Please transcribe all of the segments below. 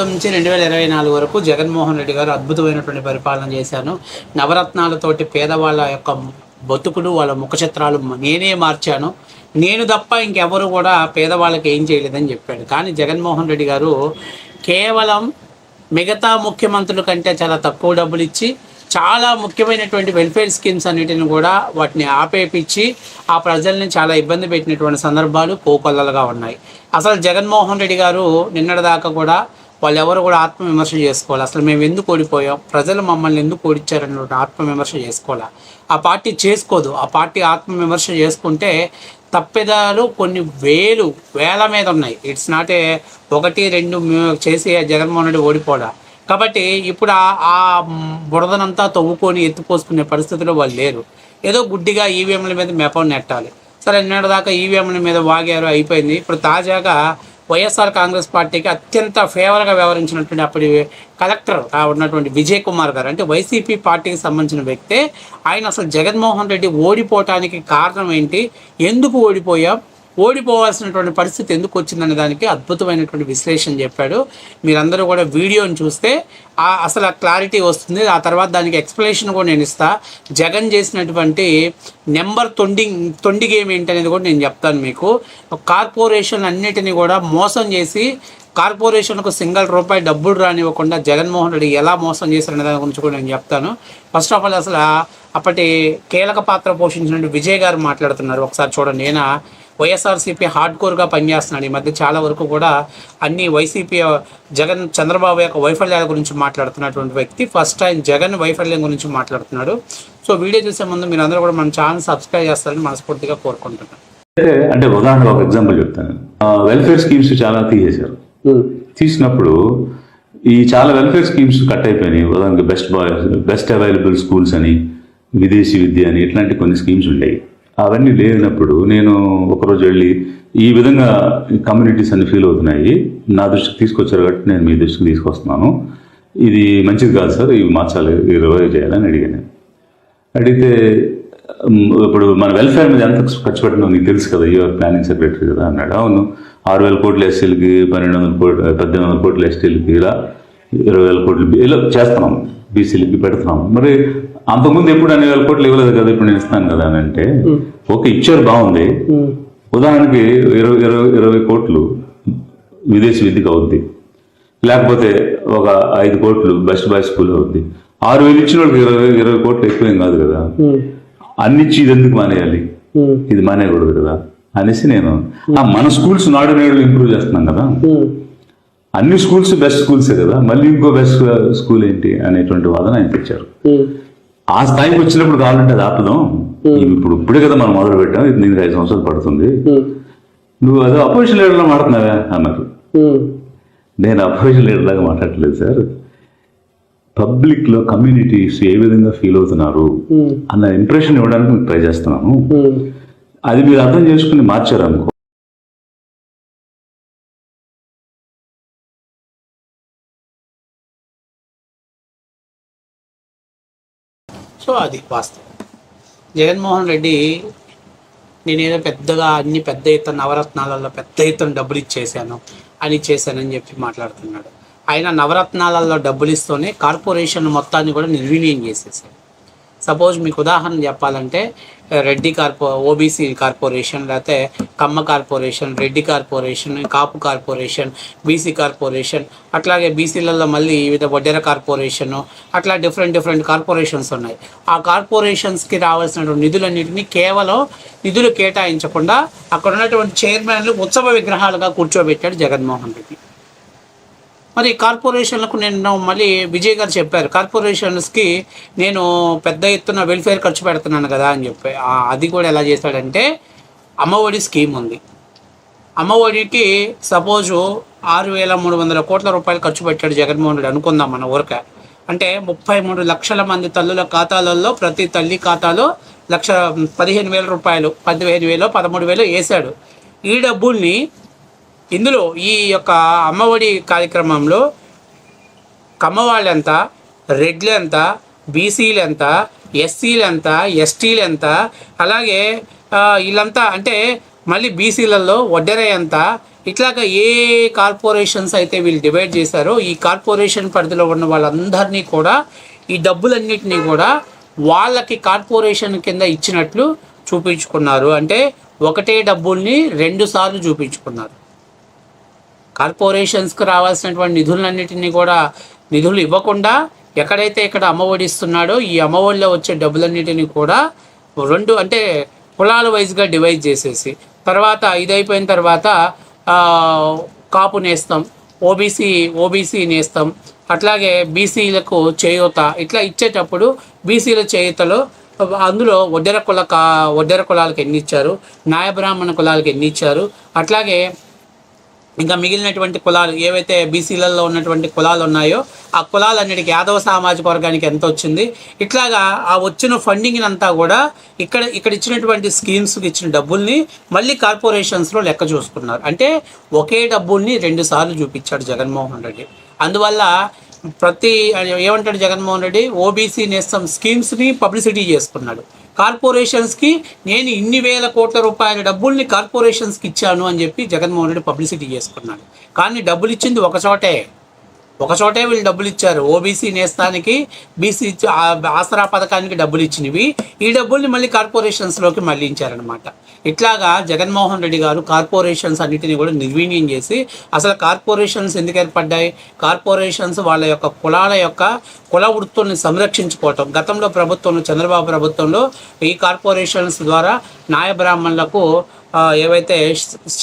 నుంచి రెండు వేల ఇరవై నాలుగు వరకు జగన్మోహన్ రెడ్డి గారు అద్భుతమైనటువంటి పరిపాలన చేశాను నవరత్నాలతోటి పేదవాళ్ళ యొక్క బతుకులు వాళ్ళ ముఖ చిత్రాలు నేనే మార్చాను. నేను తప్ప ఇంకెవరు కూడా పేదవాళ్ళకి ఏం చేయలేదని చెప్పాడు. కానీ జగన్మోహన్ రెడ్డి గారు కేవలం మిగతా ముఖ్యమంత్రుల కంటే చాలా తక్కువ డబ్బులు ఇచ్చి చాలా ముఖ్యమైనటువంటి వెల్ఫేర్ స్కీమ్స్ అన్నిటిని కూడా వాటిని ఆపేపించి ఆ ప్రజల్ని చాలా ఇబ్బంది పెట్టినటువంటి సందర్భాలు కోకొల్లలుగా ఉన్నాయి. అసలు జగన్మోహన్ రెడ్డి గారు నిన్నటిదాకా కూడా వాళ్ళు ఎవరు కూడా ఆత్మవిమర్శ చేసుకోవాలి. అసలు మేము ఎందుకు ఓడిపోయాం? ప్రజలు మమ్మల్ని ఎందుకు ఓడిచ్చారని ఆత్మవిమర్శ చేసుకోవాలి? ఆ పార్టీ చేసుకోదు. ఆ పార్టీ ఆత్మవిమర్శ చేసుకుంటే తప్పిదాలు కొన్ని వేలు వేల మీద ఉన్నాయి. ఇట్స్ నాట్ ఏ ఒకటి రెండు చేసి జగన్మోహన్ రెడ్డి ఓడిపోడా కాబట్టి ఇప్పుడు ఆ బురదనంతా తవ్వుకొని ఎత్తిపోసుకునే పరిస్థితిలో వాళ్ళు లేరు. ఏదో గుడ్డిగా ఈవీఎంల మీద మెపం నెట్టాలి. సరే నిన్నటి దాకా ఈవీఎంల మీద వాగారు అయిపోయింది. ఇప్పుడు తాజాగా వైఎస్ఆర్ కాంగ్రెస్ పార్టీకి అత్యంత ఫేవర్గా వ్యవహరించినటువంటి అప్పటి కలెక్టర్ ఉన్నటువంటి విజయ్ కుమార్ గారు. అంటే వైసీపీ పార్టీకి సంబంధించిన వ్యక్తే. ఆయన అసలు జగన్మోహన్ రెడ్డి ఓడిపోవటానికి కారణం ఏంటి? ఎందుకు ఓడిపోయాం? ఓడిపోవాల్సినటువంటి పరిస్థితి ఎందుకు వచ్చిందనే దానికి అద్భుతమైనటువంటి విశ్లేషణ చెప్పాడు. మీరందరూ కూడా వీడియోని చూస్తే ఆ అసలు ఆ క్లారిటీ వస్తుంది. ఆ తర్వాత దానికి ఎక్స్ప్లెనేషన్ కూడా నేను ఇస్తా. జగన్ చేసినటువంటి నెంబర్ తొండి తొండి గేమ్ ఏంటనేది కూడా నేను చెప్తాను మీకు. కార్పొరేషన్ అన్నిటినీ కూడా మోసం చేసి కార్పొరేషన్కు సింగిల్ రూపాయి డబ్బులు రానివ్వకుండా జగన్మోహన్ రెడ్డి ఎలా మోసం చేశారనే దాని గురించి కూడా నేను చెప్తాను. ఫస్ట్ ఆఫ్ ఆల్ అసలు అప్పటి కీలక పాత్ర పోషించినటువంటి విజయ్ గారు మాట్లాడుతున్నారు. ఒకసారి చూడండి. ఈయన వైఎస్ఆర్సీపీ హార్డ్ కోర్గా పనిచేస్తున్నాడు. ఈ మధ్య చాలా వరకు కూడా అన్ని వైసీపీ జగన్ చంద్రబాబు యొక్క వైఫల్యాల గురించి మాట్లాడుతున్నటువంటి వ్యక్తి. ఫస్ట్ టైం జగన్ వైఫల్యం గురించి మాట్లాడుతున్నాడు. సో వీడియో చూసే ముందు మీరు అందరూ కూడా మన ఛానల్ సబ్స్క్రైబ్ చేస్తారని మనస్ఫూర్తిగా కోరుకుంటున్నాను అంటే ఉదాహరణకు ఒక ఎగ్జాంపుల్ చెప్తాను. వెల్ఫేర్ స్కీమ్స్ చాలా తీసేశారు. తీసినప్పుడు ఈ చాలా వెల్ఫేర్ స్కీమ్స్ కట్ అయిపోయినాయి. ఉదాహరణకి best boy best available schools అని విదేశీ విద్య అని ఇట్లాంటి కొన్ని స్కీమ్స్ ఉండేవి అవన్నీ లేనప్పుడు నేను ఒకరోజు వెళ్ళి ఈ విధంగా కమ్యూనిటీస్ అన్ని ఫీల్ అవుతున్నాయి. నా దృష్టికి తీసుకొచ్చారు కాబట్టి నేను మీ దృష్టికి తీసుకొస్తున్నాను. ఇది మంచిది కాదు సార్ ఇవి మార్చాలి ఇవి రివైవ్ చేయాలని అడిగాను అడిగితే ఇప్పుడు మన వెల్ఫేర్ మీద ఎంత ఖర్చు పెట్టినా నీకు తెలుసు కదా యూఆర్ ప్లానింగ్ సెక్రటరీ కదా అన్నాడు. అవును ఆరు వేల కోట్లు ఎస్టీలకి పన్నెండు వందల కోట్లు పద్దెనిమిది వందల కోట్లు ఎస్టీలకి ఇలా ఇరవై వేల కోట్లు ఇలా చేస్తున్నాం. బీసీలకి పెడుతున్నాం. మరి అంతకుముందు ఎప్పుడు అన్ని వేల కోట్లు ఇవ్వలేదు కదా? ఇప్పుడు నేను ఇస్తాను కదా అని అంటే ఓకే ఇచ్చారు బాగుంది. ఉదాహరణకి ఇరవై ఇరవై ఇరవై కోట్లు విదేశీ విద్యకు అవుద్ది. లేకపోతే ఒక ఐదు కోట్లు బెస్ట్ బాయ్ స్కూల్ అవుద్ది. ఆరు వేలు ఇచ్చిన వాళ్ళకి ఇరవై ఇరవై కోట్లు ఎక్కువేం కాదు కదా? అన్ని ఇచ్చి ఇది ఎందుకు మానేయాలి? ఇది మానేయకూడదు కదా? అనేసి నేను ఆ మన స్కూల్స్ నాడు నేడు ఇంప్రూవ్ చేస్తున్నాం కదా? అన్ని స్కూల్స్ బెస్ట్ స్కూల్సే కదా? మళ్ళీ ఇంకో బెస్ట్ స్కూల్ ఏంటి అనేటువంటి వాదన ఆయన తెచ్చారు. ఆ స్థాయికి వచ్చినప్పుడు కావాలంటే అది ఆపుదాం. ఇప్పుడు ఇప్పుడే కదా మనం మొదలు పెట్టాం. ఇది దీనికి ఐదు సంవత్సరాలు పడుతుంది. నువ్వు అదే అపోజిషన్ లీడర్లో మాట్లాడుతున్నావా అన్నారు. నేను అపోజిషన్ లీడర్ లాగా మాట్లాడట్లేదు సార్ పబ్లిక్లో కమ్యూనిటీస్ ఏ విధంగా ఫీల్ అవుతున్నారు అన్న ఇంప్రెషన్ ఇవ్వడానికి మీకు ట్రై చేస్తున్నాను. అది మీరు అర్థం చేసుకుని మార్చారు అనుకో సో అది వాస్తవం. జగన్మోహన్ రెడ్డి నేనేదో పెద్దగా అన్ని పెద్ద ఎత్తున నవరత్నాలలో పెద్ద ఎత్తున డబ్బులు ఇచ్చేసాను అని చేశానని చెప్పి మాట్లాడుతున్నాడు. ఆయన నవరత్నాలలో డబ్బులు ఇస్తూనే కార్పొరేషన్ మొత్తాన్ని కూడా నిర్వీర్యం చేసేసాడు. సపోజ్ మీకు ఉదాహరణ చెప్పాలంటే రెడ్డి కార్పో ఓబీసీ కార్పొరేషన్ లేకపోతే Kamma corporation Reddy corporation Kapu corporation BC corporation అట్లాగే బీసీలలో మళ్ళీ వివిధ వడ్డెర కార్పొరేషన్ అట్లా డిఫరెంట్ డిఫరెంట్ కార్పొరేషన్స్ ఉన్నాయి. ఆ కార్పొరేషన్స్కి రావాల్సినటువంటి నిధులన్నింటినీ కేవలం నిధులు కేటాయించకుండా అక్కడ ఉన్నటువంటి చైర్మన్లు ఉత్సవ విగ్రహాలుగా కూర్చోబెట్టాడు జగన్మోహన్ రెడ్డి. మరి కార్పొరేషన్లకు నేను మళ్ళీ విజయ్ గారు చెప్పారు. కార్పొరేషన్స్కి నేను పెద్ద ఎత్తున వెల్ఫేర్ ఖర్చు పెడుతున్నాను కదా అని చెప్పి. అది కూడా ఎలా చేశాడంటే అమ్మఒడి స్కీమ్ ఉంది. అమ్మఒడికి సపోజు ఆరు వేల మూడు వందల కోట్ల రూపాయలు ఖర్చు పెట్టాడు జగన్మోహన్ రెడ్డి అనుకుందాం మన ఊరిక. అంటే ముప్పై మూడు లక్షల మంది తల్లుల ఖాతాలలో ప్రతి తల్లి ఖాతాలో లక్ష పదిహేను వేల రూపాయలు పదిహేను వేలు పదమూడు వేలు వేశాడు. ఈ డబ్బుల్ని ఇందులో ఈ యొక్క అమ్మఒడి కార్యక్రమంలో కమ్మవాళ్ళు రెడ్లెంత రెడ్లు ఎంత బీసీలు ఎంత ఎస్సీలు ఎంత ఎస్టీలు ఎంత అలాగే వీళ్ళంతా అంటే మళ్ళీ బీసీలలో వడ్డెరే ఎంత ఇట్లాగా ఏ కార్పొరేషన్స్ అయితే వీళ్ళు డివైడ్ చేశారో ఈ కార్పొరేషన్ పరిధిలో ఉన్న వాళ్ళందరినీ కూడా ఈ డబ్బులన్నింటినీ కూడా వాళ్ళకి కార్పొరేషన్ కింద ఇచ్చినట్లు చూపించుకున్నారు. అంటే ఒకటే డబ్బుల్ని రెండు సార్లు చూపించుకున్నారు. కార్పొరేషన్స్కు రావాల్సినటువంటి నిధులన్నిటినీ కూడా నిధులు ఇవ్వకుండా ఎక్కడైతే ఇక్కడ అమ్మఒడిస్తున్నాడో ఈ అమ్మఒడిలో వచ్చే డబ్బులన్నిటినీ కూడా రెండు అంటే కులాల వైజ్గా డివైడ్ చేసేసి తర్వాత ఇది అయిపోయిన తర్వాత కాపు నేస్తాం ఓబీసీ ఓబీసీ నేస్తాం అట్లాగే బీసీలకు చేయూత ఇట్లా ఇచ్చేటప్పుడు బీసీల చేయూతలో అందులో వడ్డెర కుల కా ఒడ్డెర కులాలకు ఎన్ని ఇచ్చారు నాయబ్రాహ్మణ కులాలకు ఎన్ని ఇచ్చారు అట్లాగే ఇంకా మిగిలినటువంటి కులాలు ఏవైతే బీసీలలో ఉన్నటువంటి కులాలు ఉన్నాయో ఆ కులాలన్నిటికీ యాదవ సామాజిక వర్గానికి ఎంత వచ్చింది? ఇట్లాగా ఆ వచ్చిన ఫండింగ్ అంతా కూడా ఇక్కడ ఇక్కడ ఇచ్చినటువంటి స్కీమ్స్కి ఇచ్చిన డబ్బుల్ని మళ్ళీ కార్పొరేషన్స్లో లెక్క చూసుకున్నారు. అంటే ఒకే డబ్బుల్ని రెండు సార్లు చూపించాడు జగన్మోహన్ రెడ్డి. అందువల్ల ప్రతి ఏమంటాడు జగన్మోహన్ రెడ్డి? ఓబీసీ నేస్తం స్కీమ్స్ని పబ్లిసిటీ చేసుకున్నాడు. కార్పొరేషన్స్కి నేను ఇన్ని వేల కోట్ల రూపాయల డబ్బుల్ని కార్పొరేషన్స్కి ఇచ్చాను అని చెప్పి జగన్మోహన్ రెడ్డి పబ్లిసిటీ చేసుకున్నాడు. కానీ డబ్బులు ఇచ్చింది ఒక చోటే. ఒక చోటే వీళ్ళు డబ్బులు ఇచ్చారు. ఓబీసీ నేస్తానికి బీసీ ఆసరా పథకానికి డబ్బులు ఇచ్చినవి. ఈ డబ్బుల్ని మళ్ళీ కార్పొరేషన్స్లోకి మళ్ళించారనమాట ఇట్లాగా జగన్మోహన్ రెడ్డి గారు కార్పొరేషన్స్ అన్నిటిని కూడా నిర్వీణ్యం చేసి అసలు కార్పొరేషన్స్ ఎందుకు ఏర్పడ్డాయి? కార్పొరేషన్స్ వాళ్ళ యొక్క కులాల యొక్క కుల వృత్తుల్ని సంరక్షించుకోవటం. గతంలో ప్రభుత్వంలో చంద్రబాబు ప్రభుత్వంలో ఈ కార్పొరేషన్స్ ద్వారా నాయ బ్రాహ్మణులకు ఏవైతే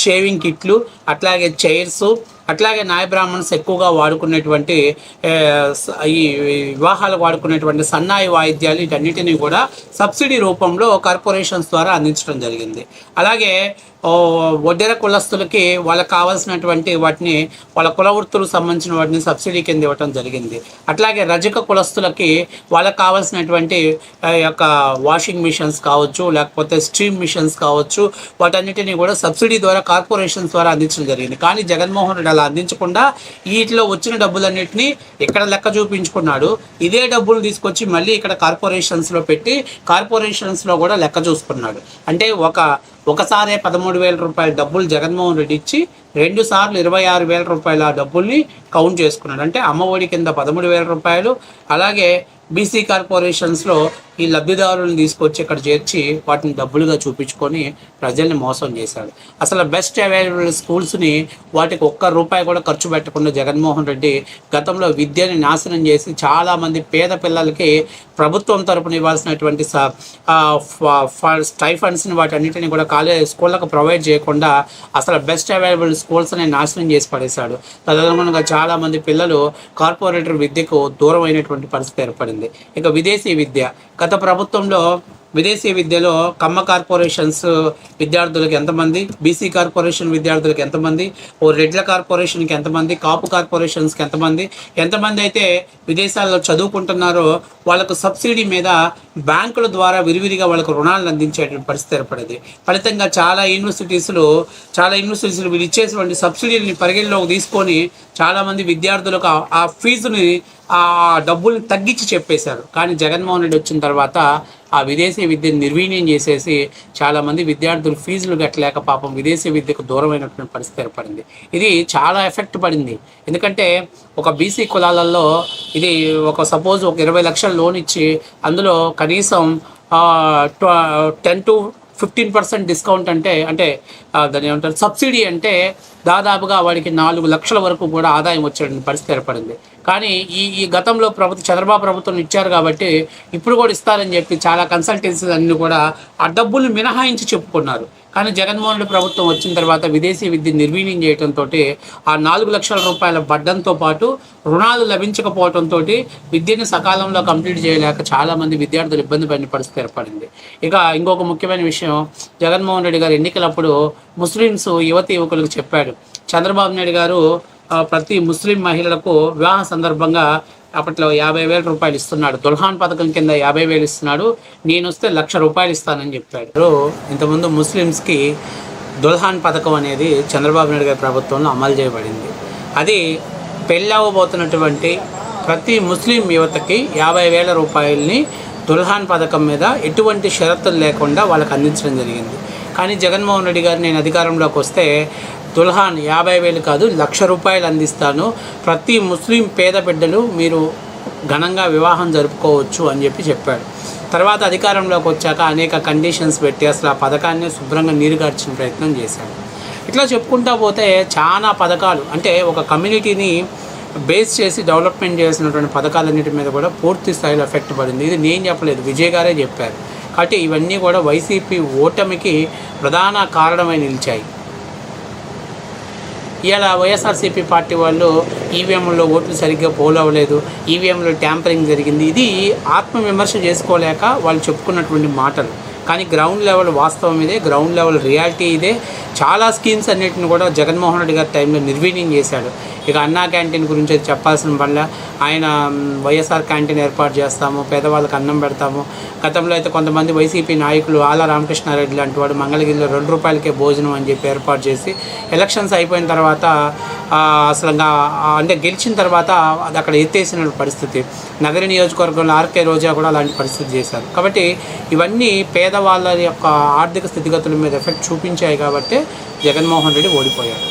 షేవింగ్ కిట్లు అట్లాగే చైర్స్ అట్లాగే నాయ బ్రాహ్మణ్స్ ఎక్కువగా వాడుకునేటువంటి ఈ వివాహాలు వాడుకునేటువంటి సన్నాయి వాయిద్యాలు వీటన్నిటిని కూడా సబ్సిడీ రూపంలో కార్పొరేషన్స్ ద్వారా అందించడం జరిగింది. అలాగే వడ్డెర కులస్తులకి వాళ్ళకి కావాల్సినటువంటి వాటిని వాళ్ళ కుల వృత్తులకు సంబంధించిన వాటిని సబ్సిడీ కింద ఇవ్వటం జరిగింది. అట్లాగే రజక కులస్తులకి వాళ్ళకి కావాల్సినటువంటి యొక్క వాషింగ్ మిషన్స్ కావచ్చు లేకపోతే స్ట్రీమ్ మిషన్స్ కావచ్చు వాటన్నిటిని కూడా సబ్సిడీ ద్వారా కార్పొరేషన్స్ ద్వారా అందించడం జరిగింది. కానీ జగన్మోహన్ రెడ్డి అలా అందించకుండా వీటిలో వచ్చిన డబ్బులన్నింటినీ ఇక్కడ లెక్క చూపించుకున్నాడు. ఇదే డబ్బులు తీసుకొచ్చి మళ్ళీ ఇక్కడ కార్పొరేషన్స్లో పెట్టి కార్పొరేషన్స్లో కూడా లెక్క చూసుకున్నాడు. అంటే ఒక ఒకసారే పదమూడు వేల రూపాయల డబ్బులు జగన్మోహన్ రెడ్డి ఇచ్చి రెండు సార్లు ఇరవై ఆరు వేల రూపాయల డబ్బుల్ని కౌంట్ చేసుకున్నాడు. అంటే అమ్మఒడి కింద పదమూడు వేల రూపాయలు అలాగే బీసీ కార్పొరేషన్స్లో ఈ లబ్ధిదారులను తీసుకొచ్చి ఇక్కడ చేర్చి వాటిని డబ్బులుగా చూపించుకొని ప్రజల్ని మోసం చేశాడు. అసలు బెస్ట్ అవైలబుల్ స్కూల్స్ని వాటికి ఒక్క రూపాయి కూడా ఖర్చు పెట్టకుండా జగన్మోహన్ రెడ్డి గతంలో విద్యని నాశనం చేసి చాలామంది పేద పిల్లలకి ప్రభుత్వం తరపున ఇవ్వాల్సినటువంటి స- ఫ- ఫ- స్టైఫండ్స్ని వాటన్నిటిని కూడా కాలేజ్ స్కూళ్ళకు ప్రొవైడ్ చేయకుండా అసలు బెస్ట్ అవైలబుల్ స్కూల్స్ని నాశనం చేసి పడేశాడు. తదనుగుణంగా చాలామంది పిల్లలు కార్పొరేటర్ విద్యకు దూరం అయినటువంటి పరిస్థితి ఏర్పడింది. ఇక విదేశీ విద్య. గత ప్రభుత్వంలో విదేశీ విద్యలో కమ్మ కార్పొరేషన్స్ విద్యార్థులకు ఎంతమంది బీసీ కార్పొరేషన్ విద్యార్థులకు ఎంతమంది ఓ రెడ్ల కార్పొరేషన్కి ఎంతమంది కాపు కార్పొరేషన్స్కి ఎంతమంది ఎంతమంది అయితే విదేశాల్లో చదువుకుంటున్నారో వాళ్ళకు సబ్సిడీ మీద బ్యాంకుల ద్వారా విరివిరిగా వాళ్ళకు రుణాలను అందించేటువంటి పరిస్థితి ఏర్పడేది. ఫలితంగా చాలా యూనివర్సిటీస్లో చాలా యూనివర్సిటీస్లు వీళ్ళు ఇచ్చేటువంటి సబ్సిడీని పరిగణలోకి తీసుకొని చాలామంది విద్యార్థులకు ఆ- ఆ ఫీజుని ఆ డబ్బుల్ని తగ్గించి చెప్పేశారు. కానీ జగన్మోహన్ రెడ్డి వచ్చిన తర్వాత ఆ విదేశీ విద్యను నిర్వీర్యం చేసేసి చాలామంది విద్యార్థులు ఫీజులు కట్టలేక పాపం విదేశీ విద్యకు దూరమైనటువంటి పరిస్థితి ఏర్పడింది. ఇది చాలా ఎఫెక్ట్ పడింది. ఎందుకంటే ఒక బీసీ కులాలలో ఇది ఒక సపోజ్ ఒక ఇరవై లక్షల లోన్ ఇచ్చి అందులో కనీసం ten to fifteen percent discount అంటే అంటే దాని ఏమంటారు సబ్సిడీ అంటే దాదాపుగా వాడికి నాలుగు లక్షల వరకు కూడా ఆదాయం వచ్చే పరిస్థితి ఏర్పడింది. కానీ ఈ ఈ గతంలో ప్రభుత్వం చంద్రబాబు ప్రభుత్వం ఇచ్చారు కాబట్టి ఇప్పుడు కూడా ఇస్తారని చెప్పి చాలా కన్సల్టెన్సీలు అన్ని కూడా ఆ డబ్బులు మినహాయించి చెప్పుకున్నారు. కానీ జగన్మోహన్ రెడ్డి ప్రభుత్వం వచ్చిన తర్వాత విదేశీ విద్య నిర్వీర్యం చేయడంతో ఆ నాలుగు లక్షల రూపాయల బడ్డంతో పాటు రుణాలు లభించకపోవడంతో విద్యను సకాలంలో కంప్లీట్ చేయలేక చాలామంది విద్యార్థులు ఇబ్బంది పడిన పరిస్థితి ఏర్పడింది. ఇక ఇంకొక ముఖ్యమైన విషయం జగన్మోహన్ రెడ్డి గారు ఎన్నికలప్పుడు ముస్లిమ్స్ యువతి యువకులకు చెప్పాడు. చంద్రబాబు నాయుడు గారు ప్రతి ముస్లిం మహిళలకు వివాహ సందర్భంగా అప్పట్లో యాభై వేల రూపాయలు ఇస్తున్నాడు. దుల్హాన్ పథకం కింద యాభై వేలు ఇస్తున్నాడు. నేను వస్తే లక్ష రూపాయలు ఇస్తానని చెప్పాడు. ఇంతకుముందు ముస్లిమ్స్కి దుల్హాన్ పథకం అనేది చంద్రబాబు నాయుడు గారి ప్రభుత్వంలో అమలు చేయబడింది. అది పెళ్ళవబోతున్నటువంటి ప్రతి ముస్లిం యువతకి యాభై వేల రూపాయలని దుల్హాన్ పథకం మీద ఎటువంటి షరతులు లేకుండా వాళ్ళకి అందించడం జరిగింది. కానీ జగన్మోహన్ రెడ్డి గారు నేను అధికారంలోకి వస్తే దుల్హాన్ యాభై వేలు కాదు లక్ష రూపాయలు అందిస్తాను. ప్రతి ముస్లిం పేద బిడ్డలు మీరు ఘనంగా వివాహం జరుపుకోవచ్చు అని చెప్పి చెప్పాడు. తర్వాత అధికారంలోకి వచ్చాక అనేక కండిషన్స్ పెట్టి అసలు ఆ పథకాన్ని శుభ్రంగా నీరుగార్చిన ప్రయత్నం చేశాడు. ఇట్లా చెప్పుకుంటా పోతే చాలా పథకాలు అంటే ఒక కమ్యూనిటీని బేస్ చేసి డెవలప్మెంట్ చేసినటువంటి పథకాలన్నిటి మీద కూడా పూర్తి స్థాయిలో ఎఫెక్ట్ పడింది. ఇది నేను చెప్పలేదు విజయ్ గారే చెప్పారు. కాబట్టి ఇవన్నీ కూడా వైసీపీ ఓటమికి ప్రధాన కారణమై నిలిచాయి. ఇలా వైఎస్ఆర్సీపీ పార్టీ వాళ్ళు ఈవీఎంలో ఓట్లు సరిగ్గా పోల్ అవ్వలేదు ఈవీఎంలో ట్యాంపరింగ్ జరిగింది. ఇది ఆత్మవిమర్శ చేసుకోలేక వాళ్ళు చెప్పుకున్నటువంటి మాటలు. కానీ గ్రౌండ్ లెవెల్ వాస్తవం ఇదే గ్రౌండ్ లెవెల్ రియాలిటీ ఇదే. చాలా స్కీమ్స్ అన్నిటిని కూడా జగన్మోహన్ రెడ్డి గారి టైంలో నిర్వీర్యం చేశాడు. ఇక అన్నా క్యాంటీన్ గురించి చెప్పాల్సిన వల్ల ఆయన వైఎస్ఆర్ క్యాంటీన్ ఏర్పాటు చేస్తాము పేదవాళ్ళకి అన్నం పెడతాము. గతంలో అయితే కొంతమంది వైసీపీ నాయకులు ఆల రామకృష్ణారెడ్డి లాంటి వాడు మంగళగిరిలో రెండు రూపాయలకే భోజనం అని చెప్పి ఏర్పాటు చేసి ఎలక్షన్స్ అయిపోయిన తర్వాత అసలు అంటే గెలిచిన తర్వాత అది అక్కడ ఎత్తేసిన పరిస్థితి. నగర నియోజకవర్గంలో ఆర్కే రోజా కూడా అలాంటి పరిస్థితి చేశారు. కాబట్టి ఇవన్నీ పేద పేదవాళ్ళ యొక్క ఆర్థిక స్థితిగతుల మీద ఎఫెక్ట్ చూపించాయి కాబట్టి జగన్మోహన్ రెడ్డి ఓడిపోయాడు.